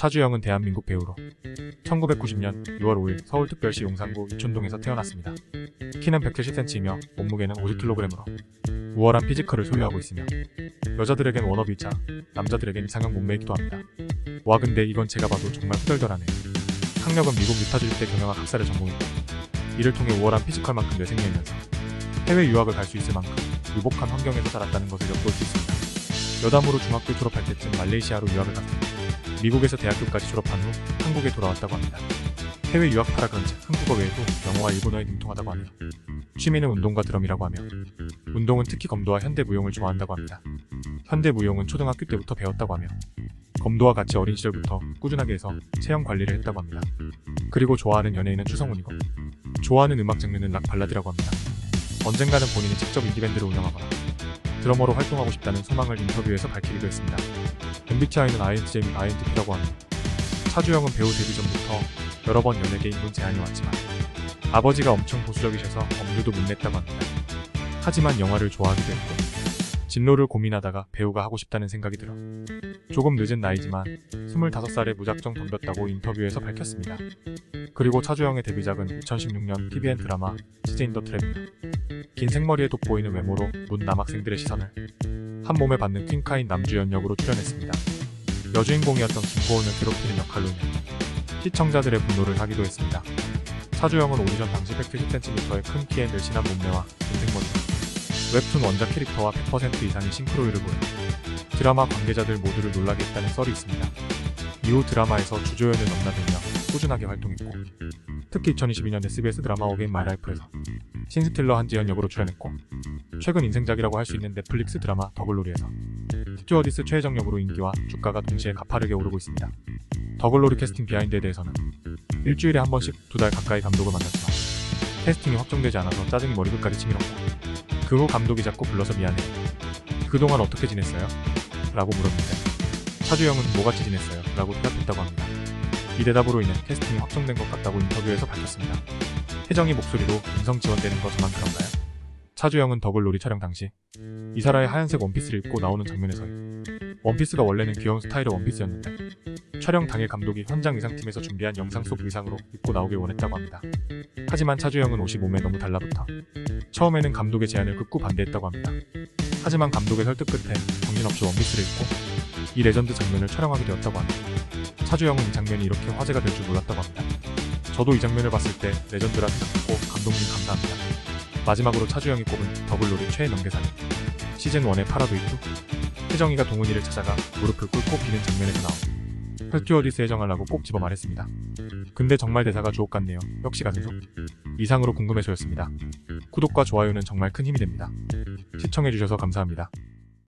차주영은 대한민국 배우로 1990년 6월 5일 서울특별시 용산구 이촌동에서 태어났습니다. 키는 170cm이며 몸무게는 50kg으로 우월한 피지컬을 소유하고 있으며 여자들에겐 워너비이자 남자들에겐 이상형 몸매이기도 합니다. 와 근데 이건 제가 봐도 정말 후덜덜하네요. 학력은 미국 유타주립대 경영학 학사를 전공했고 이를 통해 우월한 피지컬만큼 뇌생명이면서 해외 유학을 갈 수 있을 만큼 유복한 환경에서 자랐다는 것을 엿볼 수 있습니다. 여담으로 중학교 졸업할 때쯤 말레이시아로 유학을 갔습니다. 미국에서 대학교까지 졸업한 후 한국에 돌아왔다고 합니다. 해외 유학파라 그런지 한국어 외에도 영어와 일본어에 능통하다고 하며 취미는 운동과 드럼이라고 하며 운동은 특히 검도와 현대무용을 좋아한다고 합니다. 현대무용은 초등학교 때부터 배웠다고 하며 검도와 같이 어린 시절부터 꾸준하게 해서 체형 관리를 했다고 합니다. 그리고 좋아하는 연예인은 추성훈이고 좋아하는 음악 장르는 락 발라드라고 합니다. 언젠가는 본인이 직접 인디밴드를 운영하거나 드러머로 활동하고 싶다는 소망을 인터뷰에서 밝히기도 했습니다. MBTI는 INTJ 및 INTP라고 하며 차주영은 배우 데뷔 전부터 여러 번 연예계 인문 제안이 왔지만 아버지가 엄청 보수적이셔서 엄두도 못 냈다고 합니다. 하지만 영화를 좋아하기도 했고 진로를 고민하다가 배우가 하고 싶다는 생각이 들어 조금 늦은 나이지만 25살에 무작정 덤볐다고 인터뷰에서 밝혔습니다. 그리고 차주영의 데뷔작은 2016년 TVN 드라마 치즈 인 더 트랩입니다. 긴 생머리에 돋보이는 외모로 문 남학생들의 시선을 한 몸에 받는 퀸카인 남주연 역으로 출연했습니다. 여주인공이었던 김고은을 괴롭히는 역할로는 시청자들의 분노를 사기도 했습니다. 차주영은 오디션 당시 170cm의 큰 키에 늘씬한 몸매와 긴 생머리, 웹툰 원작 캐릭터와 100% 이상의 싱크로율을 보여 드라마 관계자들 모두를 놀라게 했다는 썰이 있습니다. 이후 드라마에서 주조연을 넘나들며 꾸준하게 활동했고 특히 2022년 SBS 드라마 어게인 마이 라이프에서 신스틸러 한지연 역으로 출연했고 최근 인생작이라고 할 수 있는 넷플릭스 드라마 더글로리에서 스튜어디스 최혜정 역으로 인기와 주가가 동시에 가파르게 오르고 있습니다. 더글로리 캐스팅 비하인드에 대해서는 일주일에 한 번씩 두 달 가까이 감독을 만났지만 캐스팅이 확정되지 않아서 짜증이 머리끝까지 치밀었고 그 후 감독이 자꾸 불러서 미안해 그동안 어떻게 지냈어요? 라고 물었는데 차주영은 뭐같이 지냈어요? 라고 대답했다고 합니다. 이 대답으로 인해 캐스팅이 확정된 것 같다고 인터뷰에서 밝혔습니다. 혜정이 목소리로 음성 지원되는 거 저만 그런가요? 차주영은 더글로리 촬영 당시 이사라의 하얀색 원피스를 입고 나오는 장면에서의 원피스가 원래는 귀여운 스타일의 원피스였는데 촬영 당일 감독이 현장 의상팀에서 준비한 영상 속 의상으로 입고 나오길 원했다고 합니다. 하지만 차주영은 옷이 몸에 너무 달라붙어 처음에는 감독의 제안을 극구 반대했다고 합니다. 하지만 감독의 설득 끝에 정신없이 원피스를 입고 이 레전드 장면을 촬영하게 되었다고 합니다. 차주영은 이 장면이 이렇게 화제가 될 줄 몰랐다고 합니다. 저도 이 장면을 봤을 때 레전드라 생각했고 감독님 감사합니다. 마지막으로 차주영이 꼽은 더블로리 최애 명대사는 시즌1의 파라도이트 혜정이가 동훈이를 찾아가 무릎을 꿇고 비는 장면에서 나온 스튜어디스 혜정하라고 꼭 집어 말했습니다. 근데 정말 대사가 주옥 같네요. 역시 가슴속. 이상으로 궁금해서였습니다. 구독과 좋아요는 정말 큰 힘이 됩니다. 시청해주셔서 감사합니다.